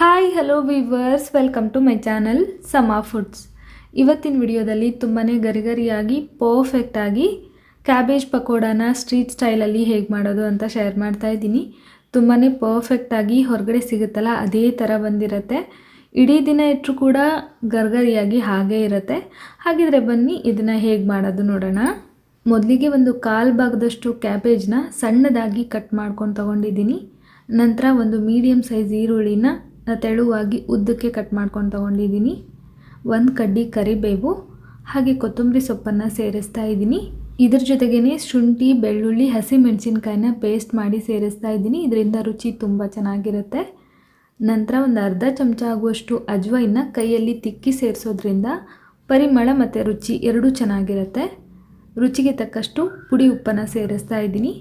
Hi hello viewers welcome to my channel Sama foods ಇವತ್ತಿನ ವಿಡಿಯೋದಲ್ಲಿ ತುಂಬಾ ಗರಿಗರಿಯಾಗಿ ಪರ್ಫೆಕ್ಟಾಗಿ ಕ್ಯಾಬೇಜ್ ಪಕೋಡಾನ ಸ್ಟ್ರೀಟ್ ಸ್ಟೈಲಲ್ಲಿ ಹೇಗೆ ಮಾಡೋದು ಅಂತ ಶೇರ್ ಮಾಡ್ತಾ ಇದ್ದೀನಿ. ತುಂಬಾ ಪರ್ಫೆಕ್ಟಾಗಿ ಹೊರಗಡೆ ಸಿಗುತ್ತಲ್ಲ, ಅದೇ ಥರ ಬಂದಿರತ್ತೆ. ಇಡೀ ದಿನ ಇಟ್ಟರು ಕೂಡ ಗರ್ಗರಿಯಾಗಿ ಹಾಗೇ ಇರುತ್ತೆ. ಹಾಗಿದ್ರೆ ಬನ್ನಿ, ಇದನ್ನು ಹೇಗೆ ಮಾಡೋದು ನೋಡೋಣ. ಮೊದಲಿಗೆ ಒಂದು ಕಾಲು ಭಾಗದಷ್ಟು ಕ್ಯಾಬೇಜ್ನ ಸಣ್ಣದಾಗಿ ಕಟ್ ಮಾಡ್ಕೊಂಡು ತೊಗೊಂಡಿದ್ದೀನಿ. ನಂತರ ಒಂದು ಮೀಡಿಯಮ್ ಸೈಜ್ ಈರುಳ್ಳಿನ ತೆಳುವಾಗಿ ಉದ್ದಕ್ಕೆ ಕಟ್ ಮಾಡ್ಕೊಂಡು ತೊಗೊಂಡಿದ್ದೀನಿ ಒಂದು ಕಡ್ಡಿ ಕರಿಬೇವು, ಹಾಗೆ ಕೊತ್ತಂಬರಿ ಸೊಪ್ಪನ್ನು ಸೇರಿಸ್ತಾ ಇದ್ದೀನಿ ಇದ್ರ ಜೊತೆಗೇ ಶುಂಠಿ, ಬೆಳ್ಳುಳ್ಳಿ, ಹಸಿಮೆಣಸಿನ್ಕಾಯಿನ ಪೇಸ್ಟ್ ಮಾಡಿ ಸೇರಿಸ್ತಾ ಇದ್ದೀನಿ ಇದರಿಂದ ರುಚಿ ತುಂಬ ಚೆನ್ನಾಗಿರುತ್ತೆ. ನಂತರ ಒಂದು ಅರ್ಧ ಚಮಚ ಆಗುವಷ್ಟು ಅಜ್ವೈನ ಕೈಯಲ್ಲಿ ತಿಕ್ಕಿ ಸೇರಿಸೋದ್ರಿಂದ ಪರಿಮಳ ಮತ್ತು ರುಚಿ ಎರಡೂ ಚೆನ್ನಾಗಿರುತ್ತೆ. ರುಚಿಗೆ ತಕ್ಕಷ್ಟು ಪುಡಿ ಉಪ್ಪನ್ನು ಸೇರಿಸ್ತಾ ಇದ್ದೀನಿ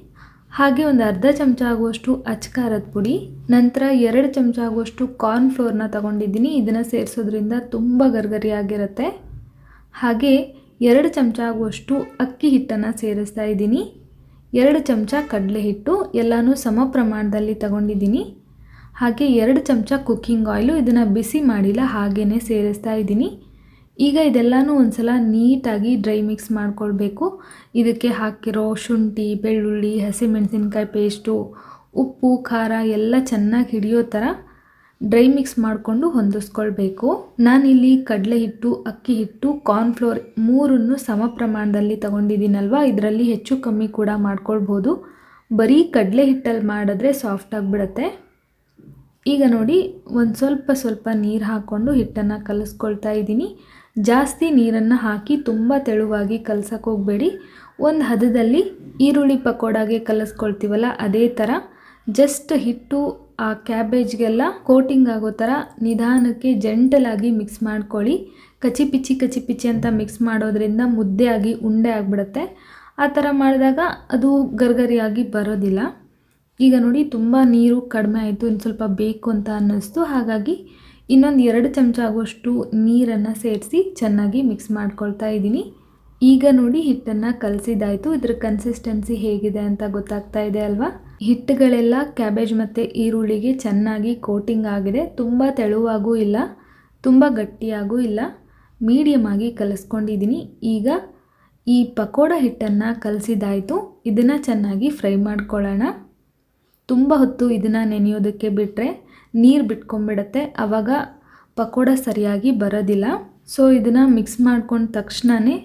ಹಾಗೆ ಒಂದು ಅರ್ಧ ಚಮಚ ಆಗುವಷ್ಟು ಅಚ್ಕಾರದ ಪುಡಿ, ನಂತರ ಎರಡು ಚಮಚ ಆಗುವಷ್ಟು ಕಾರ್ನ್ ಫ್ಲೋರ್ನ ತಗೊಂಡಿದ್ದೀನಿ. ಇದನ್ನು ಸೇರಿಸೋದ್ರಿಂದ ತುಂಬ ಗರ್ಗರಿಯಾಗಿರುತ್ತೆ ಹಾಗೆ ಎರಡು ಚಮಚ ಆಗುವಷ್ಟು ಅಕ್ಕಿ ಹಿಟ್ಟನ್ನು ಸೇರಿಸ್ತಾ ಇದ್ದೀನಿ. ಎರಡು ಚಮಚ ಕಡಲೆ ಹಿಟ್ಟು ಎಲ್ಲನೂ ಸಮ ಪ್ರಮಾಣದಲ್ಲಿ ತಗೊಂಡಿದ್ದೀನಿ. ಹಾಗೆ ಎರಡು ಚಮಚ ಕುಕ್ಕಿಂಗ್ ಆಯಿಲು ಇದನ್ನು ಬಿಸಿ ಮಾಡಿಲ್ಲ ಹಾಗೇ ಸೇರಿಸ್ತಾ ಇದ್ದೀನಿ. ಈಗ ಇದೆಲ್ಲನೂ ಒಂದ್ಸಲ ನೀಟಾಗಿ ಡ್ರೈ ಮಿಕ್ಸ್ ಮಾಡ್ಕೊಳ್ಬೇಕು. ಇದಕ್ಕೆ ಹಾಕಿರೋ ಶುಂಠಿ, ಬೆಳ್ಳುಳ್ಳಿ, ಹಸಿಮೆಣಸಿನ್ಕಾಯಿ ಪೇಸ್ಟು, ಉಪ್ಪು, ಖಾರ ಎಲ್ಲ ಚೆನ್ನಾಗಿ ಹಿಡಿಯೋ ಥರ ಡ್ರೈ ಮಿಕ್ಸ್ ಮಾಡಿಕೊಂಡು ಹೊಂದಿಸ್ಕೊಳ್ಬೇಕು. ನಾನಿಲ್ಲಿ ಕಡಲೆ ಹಿಟ್ಟು, ಅಕ್ಕಿ ಹಿಟ್ಟು, ಕಾರ್ನ್ಫ್ಲೋರ್ ಮೂರನ್ನು ಸಮ ಪ್ರಮಾಣದಲ್ಲಿ ತಗೊಂಡಿದ್ದೀನಲ್ವ? ಇದರಲ್ಲಿ ಹೆಚ್ಚು ಕಮ್ಮಿ ಕೂಡ ಮಾಡ್ಕೊಳ್ಬೋದು. ಬರೀ ಕಡಲೆ ಹಿಟ್ಟಲ್ಲಿ ಮಾಡಿದ್ರೆ ಸಾಫ್ಟ್ ಆಗಿಬಿಡತ್ತೆ. ಈಗ ನೋಡಿ, ಒಂದು ಸ್ವಲ್ಪ ಸ್ವಲ್ಪ ನೀರು ಹಾಕ್ಕೊಂಡು ಹಿಟ್ಟನ್ನು ಕಲಿಸ್ಕೊಳ್ತಾ ಇದ್ದೀನಿ. ಜಾಸ್ತಿ ನೀರನ್ನು ಹಾಕಿ ತುಂಬ ತೆಳುವಾಗಿ ಕಲಸಕ್ಕೆ ಹೋಗಬೇಡಿ. ಒಂದು ಹದದಲ್ಲಿ ಈರುಳ್ಳಿ ಪಕೋಡಾಗೆ ಕಲಿಸ್ಕೊಳ್ತೀವಲ್ಲ, ಅದೇ ಥರ ಜಸ್ಟ್ ಹಿಟ್ಟು, ಆ ಕ್ಯಾಬೇಜ್ಗೆಲ್ಲ ಕೋಟಿಂಗ್ ಆಗೋ ಥರ ನಿಧಾನಕ್ಕೆ ಜಂಟಲಾಗಿ ಮಿಕ್ಸ್ ಮಾಡ್ಕೊಳ್ಳಿ. ಕಚಿ ಪಿಚಿ ಕಚಿ ಪಿಚಿ ಅಂತ ಮಿಕ್ಸ್ ಮಾಡೋದ್ರಿಂದ ಮುದ್ದೆ ಆಗಿ ಉಂಡೆ ಆಗಿಬಿಡುತ್ತೆ. ಆ ಥರ ಮಾಡಿದಾಗ ಅದು ಗರ್ಗರಿಯಾಗಿ ಬರೋದಿಲ್ಲ. ಈಗ ನೋಡಿ, ತುಂಬ ನೀರು ಕಡಿಮೆ ಆಯಿತು, ಇನ್ನು ಸ್ವಲ್ಪ ಬೇಕು ಅಂತ ಅನ್ನಿಸ್ತು. ಹಾಗಾಗಿ ಇನ್ನೊಂದು ಎರಡು ಚಮಚ ಆಗುವಷ್ಟು ನೀರನ್ನು ಸೇರಿಸಿ ಚೆನ್ನಾಗಿ ಮಿಕ್ಸ್ ಮಾಡ್ಕೊಳ್ತಾ ಇದ್ದೀನಿ. ಈಗ ನೋಡಿ ಹಿಟ್ಟನ್ನು ಕಲಸಿದಾಯಿತು ಇದ್ರ ಕನ್ಸಿಸ್ಟೆನ್ಸಿ ಹೇಗಿದೆ ಅಂತ ಗೊತ್ತಾಗ್ತಾ ಇದೆ ಅಲ್ವಾ? ಹಿಟ್ಟುಗಳೆಲ್ಲ ಕ್ಯಾಬೇಜ್ ಮತ್ತು ಈರುಳ್ಳಿಗೆ ಚೆನ್ನಾಗಿ ಕೋಟಿಂಗ್ ಆಗಿದೆ. ತುಂಬ ತೆಳುವಾಗೂ ಇಲ್ಲ, ತುಂಬ ಗಟ್ಟಿಯಾಗೂ ಇಲ್ಲ. ಮೀಡಿಯಮ್ ಆಗಿ ಕಲಿಸ್ಕೊಂಡಿದ್ದೀನಿ. ಈಗ ಈ ಪಕೋಡ ಹಿಟ್ಟನ್ನು ಕಲಸಿದಾಯಿತು ಇದನ್ನು ಚೆನ್ನಾಗಿ ಫ್ರೈ ಮಾಡ್ಕೊಳ್ಳೋಣ. ತುಂಬ ಹೊತ್ತು ಇದನ್ನು ನೆನೆಯೋದಕ್ಕೆ ಬಿಟ್ಟರೆ ನೀರು ಬಿಟ್ಕೊಂಡ್ಬಿಡತ್ತೆ. ಆವಾಗ ಪಕೋಡ ಸರಿಯಾಗಿ ಬರೋದಿಲ್ಲ. ಸೊ ಇದನ್ನು ಮಿಕ್ಸ್ ಮಾಡ್ಕೊಂಡ ತಕ್ಷಣವೇ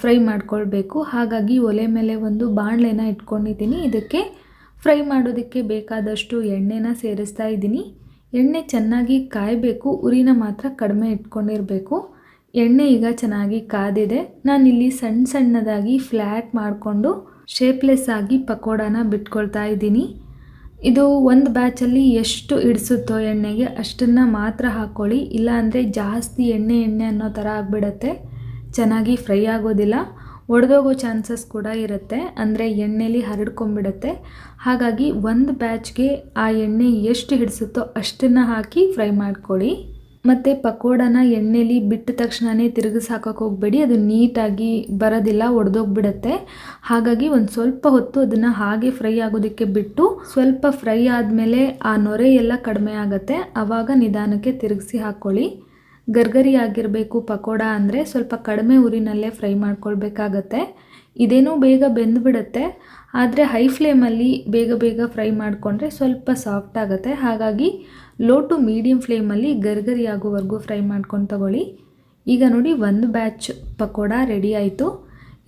ಫ್ರೈ ಮಾಡ್ಕೊಳ್ಬೇಕು. ಹಾಗಾಗಿ ಒಲೆ ಮೇಲೆ ಒಂದು ಬಾಣಲೆನ ಇಟ್ಕೊಂಡಿದ್ದೀನಿ. ಇದಕ್ಕೆ ಫ್ರೈ ಮಾಡೋದಕ್ಕೆ ಬೇಕಾದಷ್ಟು ಎಣ್ಣೆನ ಸೇರಿಸ್ತಾ ಇದ್ದೀನಿ. ಎಣ್ಣೆ ಚೆನ್ನಾಗಿ ಕಾಯಬೇಕು. ಉರಿನ ಮಾತ್ರ ಕಡಿಮೆ ಇಟ್ಕೊಂಡಿರಬೇಕು. ಎಣ್ಣೆ ಈಗ ಚೆನ್ನಾಗಿ ಕಾದಿದೆ. ನಾನಿಲ್ಲಿ ಸಣ್ಣ ಸಣ್ಣದಾಗಿ ಫ್ಲ್ಯಾಟ್ ಮಾಡಿಕೊಂಡು ಶೇಪ್ಲೆಸ್ ಆಗಿ ಪಕೋಡಾನ ಬಿಟ್ಕೊಳ್ತಾ ಇದ್ದೀನಿ. ಇದು ಒಂದು ಬ್ಯಾಚಲ್ಲಿ ಎಷ್ಟು ಹಿಡಿಸುತ್ತೋ ಎಣ್ಣೆಗೆ ಅಷ್ಟನ್ನು ಮಾತ್ರ ಹಾಕ್ಕೊಳ್ಳಿ ಇಲ್ಲಾಂದರೆ ಜಾಸ್ತಿ ಎಣ್ಣೆ ಎಣ್ಣೆ ಅನ್ನೋ ಥರ ಆಗಿಬಿಡತ್ತೆ. ಚೆನ್ನಾಗಿ ಫ್ರೈ ಆಗೋದಿಲ್ಲ. ಒಡೆದೋಗೋ ಚಾನ್ಸಸ್ ಕೂಡ ಇರುತ್ತೆ. ಅಂದರೆ ಎಣ್ಣೆಲಿ ಹರಡ್ಕೊಂಬಿಡುತ್ತೆ ಹಾಗಾಗಿ ಒಂದು ಬ್ಯಾಚ್ಗೆ ಆ ಎಣ್ಣೆ ಎಷ್ಟು ಹಿಡಿಸುತ್ತೋ ಅಷ್ಟನ್ನು ಹಾಕಿ ಫ್ರೈ ಮಾಡ್ಕೊಳ್ಳಿ. ಮತ್ತು ಪಕೋಡನ ಎಣ್ಣೆಲಿ ಬಿಟ್ಟ ತಕ್ಷಣವೇ ತಿರುಗಿಸಿ ಹಾಕೋಕೆ ಹೋಗಬೇಡಿ. ಅದು ನೀಟಾಗಿ ಬರೋದಿಲ್ಲ, ಒಡೆದೋಗ್ಬಿಡತ್ತೆ. ಹಾಗಾಗಿ ಒಂದು ಸ್ವಲ್ಪ ಹೊತ್ತು ಅದನ್ನು ಹಾಗೆ ಫ್ರೈ ಆಗೋದಕ್ಕೆ ಬಿಟ್ಟು ಸ್ವಲ್ಪ ಫ್ರೈ ಆದಮೇಲೆ ಆ ನೊರೆ ಎಲ್ಲ ಕಡಿಮೆ ಆಗುತ್ತೆ. ಆವಾಗ ನಿಧಾನಕ್ಕೆ ತಿರುಗಿಸಿ ಹಾಕ್ಕೊಳ್ಳಿ ಗರ್ಗರಿ ಆಗಿರಬೇಕು ಪಕೋಡ ಅಂದರೆ ಸ್ವಲ್ಪ ಕಡಿಮೆ ಊರಿನಲ್ಲೇ ಫ್ರೈ ಮಾಡ್ಕೊಳ್ಬೇಕಾಗತ್ತೆ. ಇದೇನೂ ಬೇಗ ಬೆಂದುಬಿಡತ್ತೆ. ಆದರೆ ಹೈ ಫ್ಲೇಮಲ್ಲಿ ಬೇಗ ಬೇಗ ಫ್ರೈ ಮಾಡಿಕೊಂಡ್ರೆ ಸ್ವಲ್ಪ ಸಾಫ್ಟ್ ಆಗುತ್ತೆ. ಹಾಗಾಗಿ ಲೋ ಟು ಮೀಡಿಯಮ್ ಫ್ಲೇಮಲ್ಲಿ ಗರ್ಗರಿ ಆಗೋವರೆಗೂ ಫ್ರೈ ಮಾಡ್ಕೊಂಡು ತಗೊಳ್ಳಿ. ಈಗ ನೋಡಿ ಒಂದು ಬ್ಯಾಚ್ ಪಕೋಡ ರೆಡಿ ಆಯಿತು.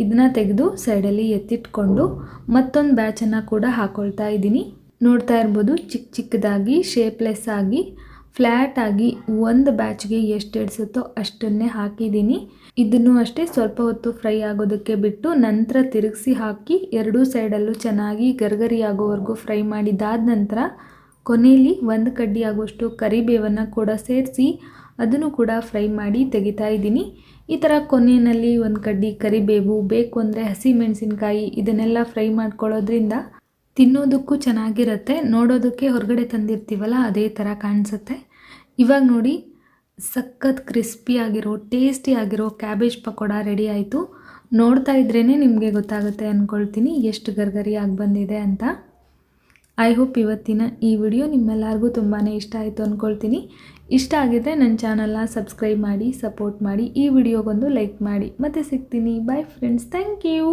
ಇದನ್ನ ತೆಗೆದು ಸೈಡಲ್ಲಿ ಎತ್ತಿಟ್ಕೊಂಡು ಮತ್ತೊಂದು ಬ್ಯಾಚನ್ನು ಕೂಡ ಹಾಕ್ಕೊಳ್ತಾ ಇದ್ದೀನಿ. ನೋಡ್ತಾ ಇರ್ಬೋದು ಚಿಕ್ಕ ಚಿಕ್ಕದಾಗಿ ಶೇಪ್ಲೆಸ್ ಆಗಿ ಫ್ಲ್ಯಾಟ್ ಆಗಿ ಒಂದು ಬ್ಯಾಚ್ಗೆ ಎಷ್ಟು ಎಡಿಸುತ್ತೋ ಅಷ್ಟನ್ನೇ ಹಾಕಿದ್ದೀನಿ. ಇದನ್ನು ಅಷ್ಟೇ ಸ್ವಲ್ಪ ಹೊತ್ತು ಫ್ರೈ ಆಗೋದಕ್ಕೆ ಬಿಟ್ಟು ನಂತರ ತಿರುಗಿಸಿ ಹಾಕಿ ಎರಡೂ ಸೈಡಲ್ಲೂ ಚೆನ್ನಾಗಿ ಗರ್ಗರಿ ಆಗೋವರೆಗೂ ಫ್ರೈ ಮಾಡಿದಾದ ನಂತರ ಕೊನೆಯಲ್ಲಿ ಒಂದು ಕಡ್ಡಿ ಆಗುವಷ್ಟು ಕರಿಬೇವನ್ನು ಕೂಡ ಸೇರಿಸಿ ಅದನ್ನು ಕೂಡ ಫ್ರೈ ಮಾಡಿ ತೆಗಿತಾ ಇದ್ದೀನಿ. ಈ ಥರ ಕೊನೆಯಲ್ಲಿ ಒಂದು ಕಡ್ಡಿ ಕರಿಬೇವು ಬೇಕು ಅಂದರೆ ಹಸಿ ಮೆಣಸಿನ್ಕಾಯಿ ಇದನ್ನೆಲ್ಲ ಫ್ರೈ ಮಾಡ್ಕೊಳ್ಳೋದ್ರಿಂದ ತಿನ್ನೋದಕ್ಕೂ ಚೆನ್ನಾಗಿರುತ್ತೆ, ನೋಡೋದಕ್ಕೆ ಹೊರಗಡೆ ತಂದಿರ್ತೀವಲ್ಲ ಅದೇ ಥರ ಕಾಣಿಸುತ್ತೆ. ಇವಾಗ ನೋಡಿ ಸಖತ್ ಟೇಸ್ಟಿ ಆಗಿರೋ ಕ್ಯಾಬೇಜ್ ಪಕೋಡ ರೆಡಿ ಆಯಿತು. ನೋಡ್ತಾ ಇದ್ರೇ ನಿಮಗೆ ಗೊತ್ತಾಗುತ್ತೆ ಅಂದ್ಕೊಳ್ತೀನಿ ಎಷ್ಟು ಗರ್ಗರಿಯಾಗಿ ಬಂದಿದೆ ಅಂತ. ಐ ಹೋಪ್ ಇವತ್ತಿನ ಈ ವಿಡಿಯೋ ನಿಮ್ಮೆಲ್ಲರಿಗೂ ತುಂಬಾ ಇಷ್ಟ ಆಯಿತು ಅಂದ್ಕೊಳ್ತೀನಿ ಇಷ್ಟ ಆಗಿದ್ದರೆ ನನ್ನ ಚಾನಲ್ನ ಸಬ್ಸ್ಕ್ರೈಬ್ ಮಾಡಿ ಸಪೋರ್ಟ್ ಮಾಡಿ, ಈ ವಿಡಿಯೋಗೊಂದು ಲೈಕ್ ಮಾಡಿ. ಮತ್ತೆ ಸಿಗ್ತೀನಿ. Bye friends thank you